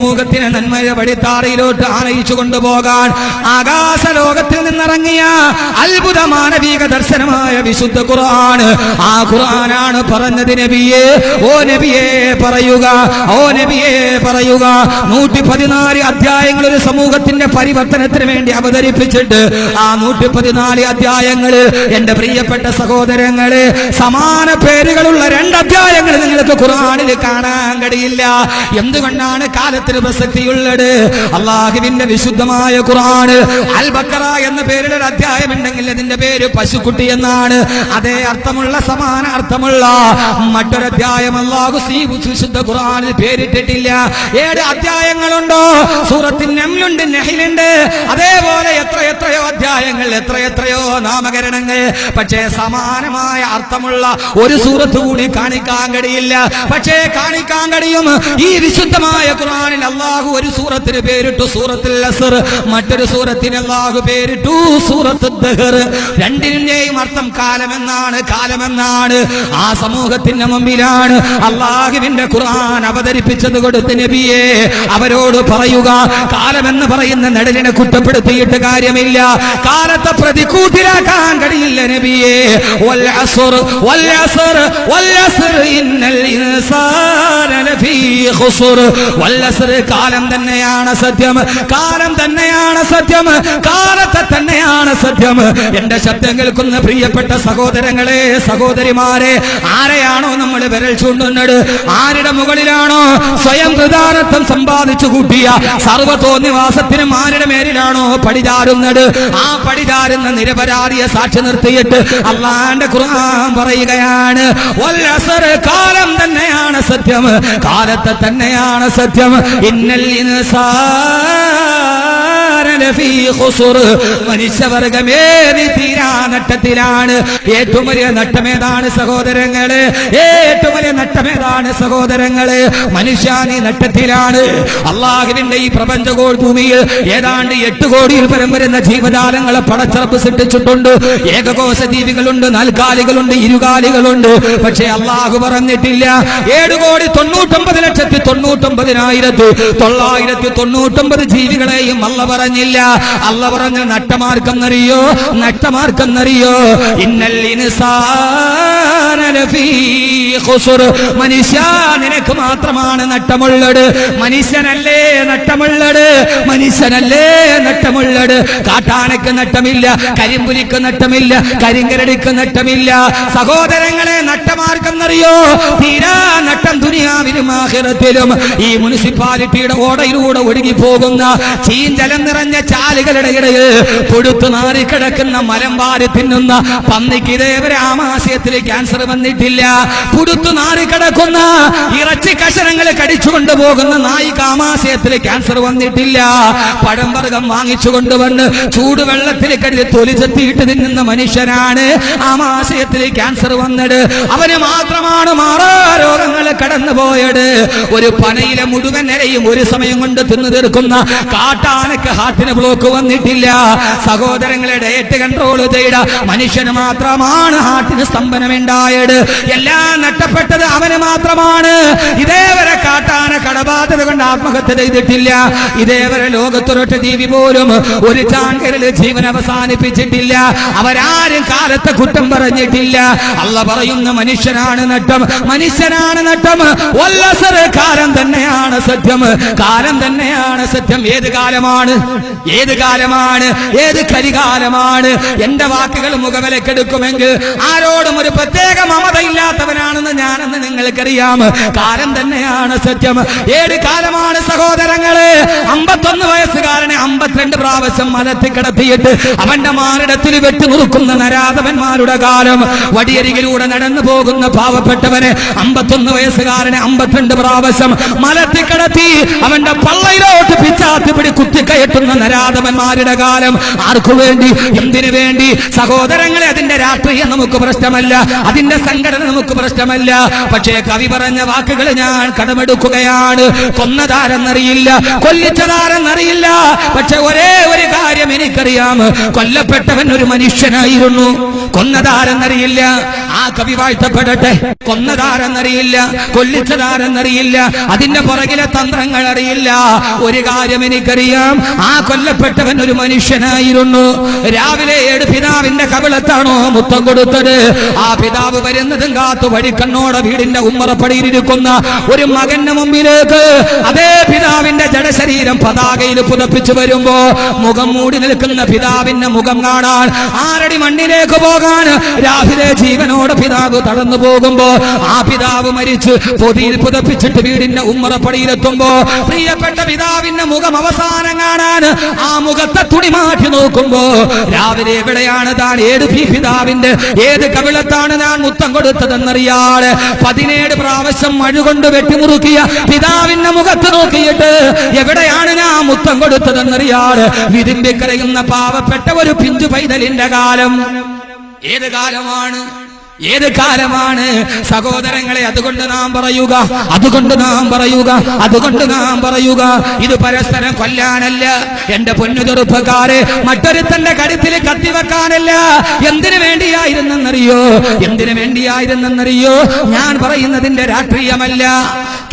സമൂഹത്തിന് നന്മയുടെ വഴിത്താറയിലോട്ട് ആനയിച്ചു കൊണ്ടുപോകാൻ ആകാശ ലോകത്തിൽ നിന്നിറങ്ങിയ അത്ഭുത മാനവിക ദർശനമായ വിശുദ്ധ ഖുർആൻ. ആ ഖുർആനാണ് പറഞ്ഞത് നബിയെ ഓ നബിയെ പറയുക ഓ നബിയെ പറയുക. നൂറ്റി പതിനാല് അധ്യായങ്ങൾ ഒരു സമൂഹത്തിന്റെ പരിവർത്തനത്തിന് വേണ്ടി അവതരിപ്പിച്ചിട്ട് ആ നൂറ്റി പതിനാല് അധ്യായങ്ങൾ എന്റെ പ്രിയപ്പെട്ട സഹോദരങ്ങൾ സമാന പേരുകളുള്ള രണ്ട് അധ്യായങ്ങൾ നിങ്ങൾക്ക് ഖുർആനിൽ കാണാൻ കഴിയില്ല. എന്തുകൊണ്ടാണ് കാലത്തിന് പ്രസക്തിയുള്ളത് അള്ളാഹുവിന്റെ വിശുദ്ധമായ ഖുർആൻ. അൽ ബക്കറ എന്ന പേരിൽ അധ്യായം ഉണ്ടെങ്കിൽ അതിന്റെ പേര് പശുക്കുട്ടി എന്നാണ്. അതേ അർത്ഥമുള്ള സമാന അർത്ഥമുള്ള മറ്റൊരധ്യായം അള്ളാഹു വിശുദ്ധ ഖുർആനിൽ പേരിട്ടിട്ടില്ല. ഏഴ് അധ്യായങ്ങളുണ്ടോ? സൂറത്തിൽ നെമ്മുണ്ട് നെഹിലുണ്ട്. അതേപോലെ എത്ര എത്രയോ അധ്യായങ്ങൾ എത്ര എത്രയോ നാമകരണങ്ങൾ. പക്ഷേ സമാനമായ അർത്ഥമുള്ള ഒരു സൂറത്ത് കൂടി കാണിക്കാൻ കഴിയില്ല. പക്ഷേ കാണിക്കാൻ കഴിയും ഈ വിശുദ്ധമായ ഖുർആനിൽ അള്ളാഹു ഒരു സൂറത്തിന് പേരിട്ടു സൂറത്തുൽ അസർ മറ്റൊരു സൂറത്തിന് അള്ളാഹു പേരിട്ടു സൂറത്ത് ദഹർ. രണ്ടിന്റെയും അർത്ഥം കാലമെന്നാണ് കാലമെന്നാണ്. ആ സമൂഹത്തിന്റെ മുമ്പിലാണ് അള്ളാഹുവിന്റെ ഖുർആൻ അവതരിപ്പിച്ചത് കൊടുത്ത് നബിയെ അവരോട് പറയുക കാലമെന്ന് പറയുന്ന നെടലിനെ കുറ്റപ്പെടുത്തിയിട്ട് കാര്യമില്ല. കാലത്തെ പ്രതികൂട്ടിലാക്കാൻ കഴിയില്ല നബിയെ. ഇന്നൽ ഇൻസാന ലഫീ ഖുസ്ർ. വൽ കാലം തന്നെയാണ് സത്യം. കാലം തന്നെയാണ് സത്യം. കാലത്തെ തന്നെയാണ് സത്യം. എന്റെ ശബ്ദം കേൾക്കുന്ന പ്രിയപ്പെട്ട സഹോദരങ്ങളെ സഹോദരിമാരെ ആരെയാണോ നമ്മൾ വിരൽ ചൂണ്ടുന്നത്? ആരുടെ മുകളിലാണോ സ്വയം പ്രധാനത്വം സമ്പാദിച്ചു കൂട്ടിയ സർവതോന്നിവാസത്തിനും ആരുടെ മേലിലാണോ പടിചാരുന്നത് ആ പടിചാരുന്ന നിരപരാധിയെ സാക്ഷി നിർത്തിയിട്ട് അള്ളാന്റെ ഖുർആൻ പറയുകയാണ് കാലം തന്നെയാണ് സത്യം. കാലത്തെ തന്നെയാണ് സത്യം. ഇന്നൽ ഖുസ്ർ തീരാ നട്ടത്തിലാണ്. ഏറ്റവും വലിയ നട്ടമേതാണ് സഹോദരങ്ങൾ. ഏറ്റവും വലിയ നട്ടമേതാണ് സഹോദരങ്ങൾ. മനുഷ്യാനി നട്ടത്തിലാണ്. അള്ളാഹുവിന്റെ ഈ പ്രപഞ്ചകോൾ ഭൂമിയിൽ ഏതാണ്ട് എട്ട് കോടിയിൽ പരം വരുന്ന ജീവജാലങ്ങളെ പടച്ചറപ്പ് സൃഷ്ടിച്ചിട്ടുണ്ട്. ഏകകോശ ജീവികളുണ്ട് നാൽക്കാലികളുണ്ട് ഇരുകാലികളുണ്ട്. പക്ഷേ അള്ളാഹു പറഞ്ഞിട്ടില്ല. ഏഴ് കോടി തൊണ്ണൂറ്റൊമ്പത് ലക്ഷത്തി തൊണ്ണൂറ്റൊമ്പതിനായിരത്തി തൊള്ളായിരത്തി തൊണ്ണൂറ്റൊമ്പത് ജീവികളെയും അല്ല പറഞ്ഞില്ല. അല്ല പറഞ്ഞ നട്ടമാർക്കെന്നറിയോ നട്ടമാർക്കെന്നറിയോ ഇന്നൽ ഇൻസാന ലഫീ മനുഷ്യ നിനക്ക് മാത്രമാണ് നട്ടമുള്ളത് മനുഷ്യനല്ലേ നട്ടമുള്ളത് മനുഷ്യനല്ലേ നട്ടമുള്ളത് കാട്ടാനക്ക് നട്ടമില്ല കരിമ്പുലിക്ക് നട്ടമില്ല കരിങ്കരടിക്ക് നട്ടമില്ല. സഹോദരങ്ങളെ നട്ടമാർക്കെന്നറിയോ തീരാ നട്ടം ദുനിയാവിലും ആഹിറത്തിലും. ഈ മുനിസിപ്പാലിറ്റിയുടെ ഓടയിലൂടെ ഒഴുകി പോകുന്ന ചീഞ്ചലം നിറഞ്ഞ ചാലുകളുടെ ഇടയിൽ പൊടുത്തു നാറിക്കിടക്കുന്ന വാരി തിന്നുന്ന പന്നിക്ക് ഇതേവരെ ആമാശയത്തിൽ ക്യാൻസർ വന്നിട്ടില്ല. പുടുത്തു നാറിക്കിടക്കുന്ന ഇറച്ചി കഷണങ്ങൾ കടിച്ചു കൊണ്ടുപോകുന്ന നായിക്ക് ആമാശയത്തിൽ ക്യാൻസർ വന്നിട്ടില്ല. പഴംവർഗം വാങ്ങിച്ചു കൊണ്ടുവന്ന് ചൂടുവെള്ളത്തിൽ കരുതി തൊലി ചെത്തിയിട്ട് തിന്നുന്ന മനുഷ്യനാണ് ആമാശയത്തിൽ ക്യാൻസർ വന്നിട് അവന് മാത്രമാണ് മാറാ രോഗങ്ങൾ കടന്നു പോയത് ഒരു പനയിലെ മുഴുവൻ നിരയും ഒരു സമയം കൊണ്ട് തിന്നു തീർക്കുന്ന കാട്ടാനക്ക് ഹാർട്ടിന് ബ്ലോക്ക് വന്നിട്ടില്ല? സഹോദരങ്ങളെ ഡയറ്റ് കൺട്രോൾ ചെയ്ത മനുഷ്യന് മാത്രമാണ് ഹാർട്ടിന് സ്തംഭനമുണ്ടായത്. എല്ലാം നഷ്ടപ്പെട്ടത് അവന് മാത്രമാണ്. ഇതേവരെ കാട്ടാന കടബാധത കൊണ്ട് ആത്മഹത്യ ചെയ്തിട്ടില്ല. ഇതേവരെ ലോകത്തൊരൊറ്റ ജീവി പോലും ഒരു ചാങ്കരൽ ജീവൻ അവസാനിപ്പിച്ചിട്ടില്ല. അവരാരും കാലത്തെ കുറ്റം പറഞ്ഞിട്ടില്ല. അല്ല പറയുന്ന മനുഷ്യനാണ് നട്ടം. മനുഷ്യനാണ് നട്ടം. കാലം തന്നെയാണ് സത്യം. കാലം തന്നെയാണ് സത്യം. ഏത് കാലമാണ്? ഏത് കാലമാണ്? ഏത് കരികാലമാണ് എന്റെ വാക്കുകൾ മുഖവിലക്കെടുക്കുമെങ്കിൽ ആരോടും ഒരു പ്രത്യേക മമതയില്ലാത്തവനാണെന്ന് ഞാനെന്ന് നിങ്ങൾക്കറിയാം. കാലം തന്നെയാണ് സത്യം. ഏത് കാലമാണ് സഹോദരങ്ങൾ? അമ്പത്തൊന്ന് വയസ്സുകാരനെ അമ്പത്തിരണ്ട് പ്രാവശ്യം മലത്തിൽ കിടത്തിയിട്ട് അവന്റെ മാറിടത്തിൽ വെട്ടിനുറുക്കുന്ന നരാധവന്മാരുടെ കാലം. വടിയരികിലൂടെ നടന്നു പോകുന്ന പാവപ്പെട്ടവന് അമ്പത്തൊന്ന് വയസ്സുകാരനെ അമ്പത്തിരണ്ട് പ്രാവശ്യം മലത്തിൽ കിടത്തി അവന്റെ പള്ളയിലോട്ട് പിച്ച പിച്ചാത്തിപ്പിടി കുത്തിക്കയറ്റുന്ന നരാധമന്മാരുടെ കാലം. ആർക്കു വേണ്ടി? എന്തിനു വേണ്ടി? സഹോദരങ്ങളെ അതിന്റെ രാഷ്ട്രീയം നമുക്ക് പ്രശ്നമല്ല. അതിന്റെ സംഘടന നമുക്ക് പ്രശ്നമല്ല. പക്ഷേ കവി പറഞ്ഞ വാക്കുകൾ ഞാൻ കടമെടുക്കുകയാണ്. കൊന്നതാരെന്നറിയില്ല. കൊല്ലിച്ചതാരെന്നറിയില്ല. പക്ഷെ ഒരേ ഒരു കാര്യം എനിക്കറിയാം. കൊല്ലപ്പെട്ടവൻ ഒരു മനുഷ്യനായിരുന്നു. കൊന്നതാരെന്നറിയില്ല. ആ കവി വാഴ്ത്തപ്പെടട്ടെ. കൊന്നതാരെന്നറിയില്ല കൊല്ലിച്ചതാരെന്നറിയില്ല അതിന്റെ പുറകിലെ തന്ത്രങ്ങൾ അറിയില്ല ഒരു കാര്യം എനിക്കറിയാം ആ കൊല്ലപ്പെട്ടവൻ ഒരു മനുഷ്യനായിരുന്നു. രാവിലെ ഏഴ് പിതാവിന്റെ കവിളത്താണോ മുത്തം കൊടുത്തത്? ആ പിതാവ് വരുന്നതും കാത്തു വഴിക്കണ്ണോടെ വീടിന്റെ ഉമ്മറപ്പടിയിലിരിക്കുന്ന ഒരു മകന്റെ മുമ്പിലേക്ക് അതേ പിതാവിന്റെ ജഡശരീരം പതാകയിൽ പുതപ്പിച്ചു വരുമ്പോ മുഖം മൂടി നിൽക്കുന്ന പിതാവിന്റെ മുഖം കാണാൻ ആരടി മണ്ണിലേക്ക് പോകാൻ? രാവിലെ ജീവനോട് പിതാവ് തടന്നു പോകുമ്പോ ആ പിതാവ് മരിച്ച് പൊതിയിൽ പുതപ്പിച്ചിട്ട് വീടിന്റെ ഉമ്മറപ്പടിയിലെത്തുമ്പോ പ്രിയപ്പെട്ട പിതാവിന്റെ മുഖം അവസാനം കാണാൻ ആ മുഖത്തെ തുണി മാറ്റി നോക്കുമ്പോ രാവിലെ എവിടെയാണ് താൻ? ഏത് പിതാവിന്റെ? ഏത് കവിളത്താണ് ഞാൻ മുത്തം കൊടുത്തതെന്നറിയാൾ പതിനേഴ് പ്രാവശ്യം മഴ കൊണ്ട് വെട്ടിമുറുക്കിയ പിതാവിന്റെ മുഖത്ത് നോക്കിയിട്ട് എവിടെയാണ് ഞാൻ മുത്തം കൊടുത്തതെന്നറിയാൾ വിതിമ്പി കരയുന്ന പാവപ്പെട്ട ഒരു പിഞ്ചു പൈതലിന്റെ കാലം. ഏത് കാലമാണ്? ഏത് കാലമാണ്? സഹോദരങ്ങളെ അതുകൊണ്ട് നാം പറയുക അതുകൊണ്ട് നാം പറയുക അതുകൊണ്ട് നാം പറയുക. ഇത് പരസ്പരം കൊല്ലാനല്ല. എന്റെ പൊന്നു ചെറുപ്പക്കാരെ മറ്റൊരുത്തന്റെ കരുത്തിൽ കത്തിവെക്കാനല്ല എന്തിനു വേണ്ടിയായിരുന്നെന്നറിയോ? എന്തിനു വേണ്ടിയായിരുന്നെന്നറിയോ? ഞാൻ പറയുന്നതിന്റെ രാഷ്ട്രീയമല്ല.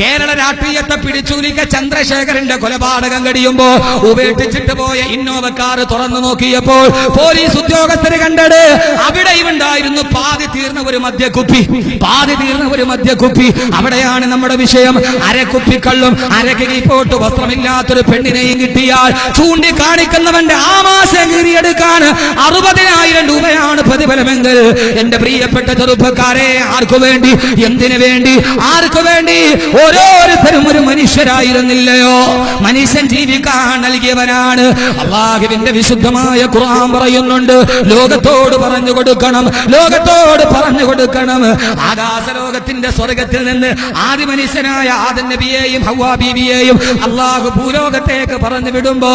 കേരള രാഷ്ട്രീയത്തെ പിടിച്ചൂലിക്ക ചന്ദ്രശേഖരന്റെ കൊലപാതകം കഴിയുമ്പോ ഉപേക്ഷിച്ചിട്ട് പോയ ഇന്നോവ കാർ തുറന്നു നോക്കിയപ്പോൾ പോലീസ് ഉദ്യോഗസ്ഥര് കണ്ടത് അവിടെയും ഉണ്ടായിരുന്നു പാതി തീർന്ന ഒരു മദ്യക്കുപ്പി പാതി തീർന്ന ഒരു മദ്യക്കുപ്പി അവിടെയാണ് നമ്മുടെ വിഷയം. അരക്കുപ്പി കള്ളും അരക്ക് കീപ്പോട്ട് വസ്ത്രമില്ലാത്തൊരു പെണ്ണിനെയും കിട്ടിയാൽ ചൂണ്ടിക്കാണിക്കുന്നവന്റെ ആമാശം കീറിയെടുക്കാൻ അറുപതിനായിരം രൂപയാണ് പ്രതിഫലമെങ്കിൽ. എന്റെ പ്രിയപ്പെട്ട ചെറുപ്പക്കാരെ ആർക്കു വേണ്ടി? എന്തിനു വേണ്ടി? ആർക്കു വേണ്ടി? ഓരോരുത്തരും ഒരു മനുഷ്യരായിരുന്നില്ലയോ? മനുഷ്യൻ ജീവിക്കാൻ നൽകിയവനാണ്. അള്ളാഹുവിന്റെ വിശുദ്ധമായ ഖുർആൻ പറയുന്നുണ്ട്. ലോകത്തോട് പറഞ്ഞു കൊടുക്കണം. ലോകത്തോട് പറഞ്ഞു കൊടുക്കണം ആകാശലോകത്തിന്റെ സ്വർഗത്തിൽ നിന്ന് ആദ്യ മനുഷ്യനായ ആദൻ നബിയെയും ഹവ്വാ ബീവിയെയും അള്ളാഹു ഭൂലോകത്തേക്ക് പറഞ്ഞു വിടുമ്പോ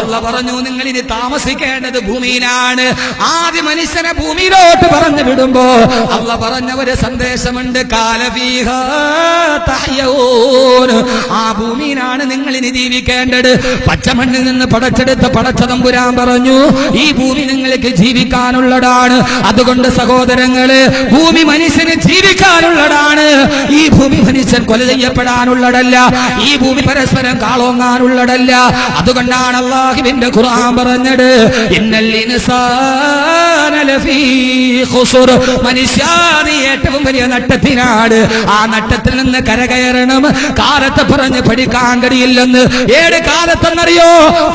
അല്ല പറഞ്ഞു നിങ്ങൾ ഇനി താമസിക്കേണ്ടത് ഭൂമിയിലാണ്. ആദ്യ മനുഷ്യനെ ഭൂമിയിലോട്ട് പറഞ്ഞു വിടുമ്പോ അല്ല പറഞ്ഞ ഒരു സന്ദേശമുണ്ട് കാലവീഹ. ആ ഭൂമിയിലാണ് നിങ്ങൾ ഇനി ജീവിക്കേണ്ടത്. പച്ചമണ്ണിൽ നിന്ന് പടച്ചെടുത്ത് പടച്ചതമ്പുരാൻ പറഞ്ഞു ഈ ഭൂമി നിങ്ങൾക്ക് ജീവിക്കാനുള്ളതാണ്. അതുകൊണ്ട് സഹോദരങ്ങൾ ഭൂമി മനുഷ്യന് ജീവിക്കാനുള്ളതാണ്. ഈ ഭൂമി മനുഷ്യൻ കൊല ചെയ്യപ്പെടാനുള്ളതല്ല. ഈ ഭൂമി പരസ്പരം കാളോങ്ങാനുള്ളതല്ല. അതുകൊണ്ടാണ് അള്ളാഹുവിന്റെ ഖുർആൻ പറഞ്ഞത് ഇന്നൽ മനുഷ്യ ഏറ്റവും വലിയ നട്ടത്തിനാണ്. ആ നട്ടത്തിൽ നിന്ന് കരകയറണം. കാലത്തെ പറഞ്ഞ് പഠിക്കാൻ കഴിയില്ലെന്ന്. ഏഴ് കാലത്തെന്നറിയോ?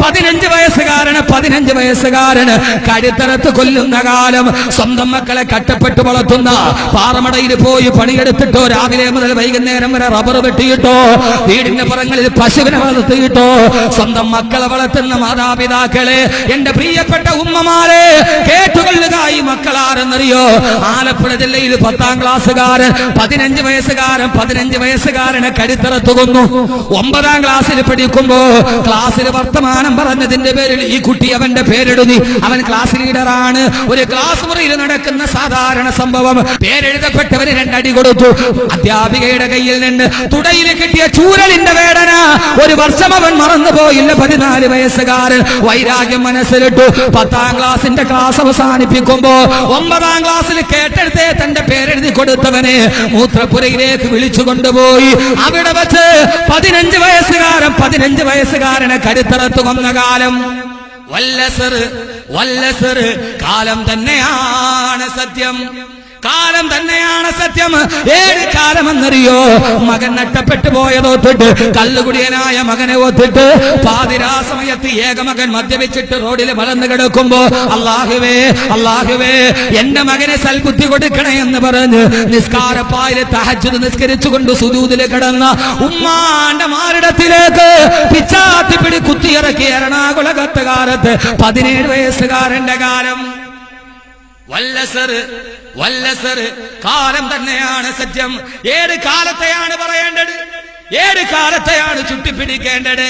പതിനഞ്ച് വയസ്സുകാരന് പതിനഞ്ച് വയസ്സുകാരന് കഴുത്തറത്ത് കൊല്ലുന്ന കാലം സ്വന്തം മക്കളെ കട്ടപ്പെട്ട് വളർത്തുന്ന പാറമടയിൽ പോയി പണിയെടുത്തിട്ടോ രാവിലെ മുതൽ വൈകുന്നേരം വരെ റബ്ബർ വെട്ടിയിട്ടോ വീടിന്റെ പുറങ്ങളിൽ പശുവിനെ വളർത്തിയിട്ടോ സ്വന്തം മക്കളെ വളർത്തുന്ന മാതാപിതാക്കളെ എന്റെ പ്രിയപ്പെട്ട ഉമ്മമാരെ കേട്ടുകൊള്ളുക ഈ മക്കളാരെന്നറിയോ? ആലപ്പുഴ ജില്ലയിൽ പത്താം ക്ലാസ്സുകാരൻ പതിനഞ്ച് വയസ്സുകാരൻ പതിനഞ്ച് വയസ്സുകാരനെ കരുത്തറത്തു കൊന്നു. ഒമ്പതാം ക്ലാസ്സിൽ പഠിക്കുമ്പോ ക്ലാസ്സിൽ വർത്തമാനം പറഞ്ഞതിന്റെ പേരിൽ ഈ കുട്ടി അവന്റെ പേരിടുന്നു. അവൻ ക്ലാസ് ലീഡറാണ് ഒരു ക്ലാസ് മുറിയിൽ നടക്കുന്ന സാധാരണ സംഭവം. പേരെഴുതപ്പെട്ടവന് രണ്ടടി കൊടുത്തു. അധ്യാപികയുടെ കയ്യിൽ നിന്ന് തുടയിൽ കിട്ടിയ ചൂരലിന്റെ വേദന. ഒരു വർഷം അവൻ മറന്നുപോയില്ല. പതിനാല് വയസ്സുകാരൻ വൈരാഗ്യം മനസ്സിലിട്ടു. പത്താം ക്ലാസിന്റെ ക്ലാസ് അവസാനിപ്പിക്കുമ്പോ ഒമ്പതാം ക്ലാസ്സിൽ കേട്ടെടുത്തേ തന്റെ പേരെഴുതി കൊടുത്തവനെ മൂത്രപ്പുരയിലേക്ക് വിളിച്ചു കൊണ്ടുപോയി. അവിടെ വെച്ച് പതിനഞ്ച് വയസ്സുകാരൻ പതിനഞ്ച് വയസ്സുകാരനെ കരുത്തറത്തു കൊന്ന കാലം. വല്ലസർ വല്ലസർ കാലം തന്നെയാണ് സത്യം. കാലം തന്നെയാണ് സത്യം. ഏത് കാലമെന്നറിയോ? മകൻ നഷ്ടപ്പെട്ടു പോയതോത്തിട്ട് കല്ലുകുടിയനായ മകനെ ഓത്തിട്ട് പാതിരാ സമയത്ത് ഏകമകൻ മദ്യപിച്ചിട്ട് റോഡിൽ വളർന്നു കിടക്കുമ്പോ അള്ളാഹുവേ അള്ളാഹുവേ എന്റെ മകനെ സൽബുദ്ധി കൊടുക്കണേ എന്ന് പറഞ്ഞ് നിസ്കാരപ്പായിൽ നിസ്കരിച്ചു നിസ്കരിച്ചുകൊണ്ട് സുദൂതിൽ കിടന്ന ഉമ്മാന്റെ മാറിടത്തിലേക്ക് പിച്ചാത്തിപ്പിടി കുത്തിയിറക്കി എറണാകുളകത്ത് കാലത്ത് പതിനേഴ് വയസ്സുകാരന്റെ കാലം. വല്ലസർ വല്ലസർ കാലം തന്നെയാണ് സത്യം ഏത് കാലത്തെയാണ് പറയേണ്ടത്? ഏത് കാലത്തെയാണ് ചുട്ടിപ്പിടിക്കേണ്ടത്?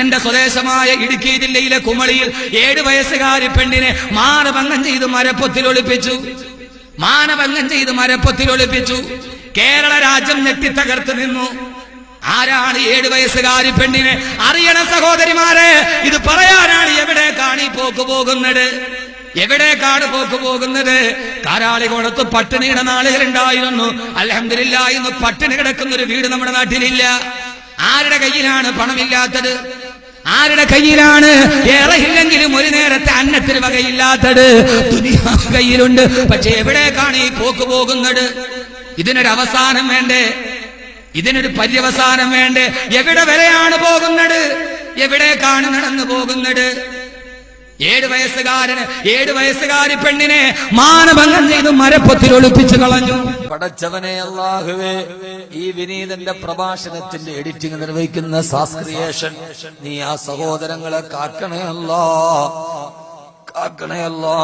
എന്റെ സ്വദേശമായ ഇടുക്കി ജില്ലയിലെ കുമളിയിൽ ഏഴ് വയസ്സുകാരി പെണ്ണിനെ മാനഭംഗം ചെയ്ത് മരപ്പൊത്തിൽ ഒളിപ്പിച്ചു. മാനഭംഗം ചെയ്ത് മരപ്പൊത്തിൽ ഒളിപ്പിച്ചു. കേരള രാജ്യം ഞെട്ടിത്തകർത്ത് നിന്നു. ആരാണ് ഏഴ് വയസ്സുകാരി പെണ്ണിനെ? അറിയണ സഹോദരിമാരെ ഇത് പറയാനാണ് എവിടെ കാണി പോക്ക് പോകുന്നത്? എവിടേക്കാണ് പോക്ക് പോകുന്നത്? കാരാളികോണത്ത് പട്ടിണിയുടെ നാളുകൾ ഉണ്ടായിരുന്നു. അലഹമില്ല ഇന്ന് പട്ടിണി കിടക്കുന്ന ഒരു വീട് നമ്മുടെ നാട്ടിലില്ല. ആരുടെ കയ്യിലാണ് പണമില്ലാത്തത്? ആരുടെ കയ്യിലാണ്? ഏറെയില്ലെങ്കിലും ഒരു നേരത്തെ അന്നത്തിന് വകയില്ലാത്തത്. ദുനിയാ കയ്യിലുണ്ട്. പക്ഷെ എവിടേക്കാണ് ഈ പോക്ക് പോകുന്നത്? ഇതിനൊരു അവസാനം വേണ്ടേ? ഇതിനൊരു പര്യവസാനം വേണ്ടേ? എവിടെ വരെയാണ് പോകുന്നത്? എവിടേക്കാണ് നടന്നു പോകുന്നത്? ഏഴ് വയസ്സുകാരന് ഏഴ് വയസ്സുകാരി പെണ്ണിനെ മാനഭംഗം ചെയ്ത് മരപ്പത്തിൽ ഒളിപ്പിച്ചു കളഞ്ഞു. പടച്ചവനെ അള്ളാഹുവേ ഈ വിനീതന്റെ പ്രഭാഷണത്തിന്റെ എഡിറ്റിംഗ് നിർവഹിക്കുന്ന സാസ്ക്രിയേഷൻ നീ ആ സഹോദരങ്ങളെ കാക്കണേ അല്ലാ കാക്കണേ അല്ലാ.